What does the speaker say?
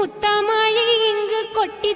முத்தமழி இங்கு கொட்டி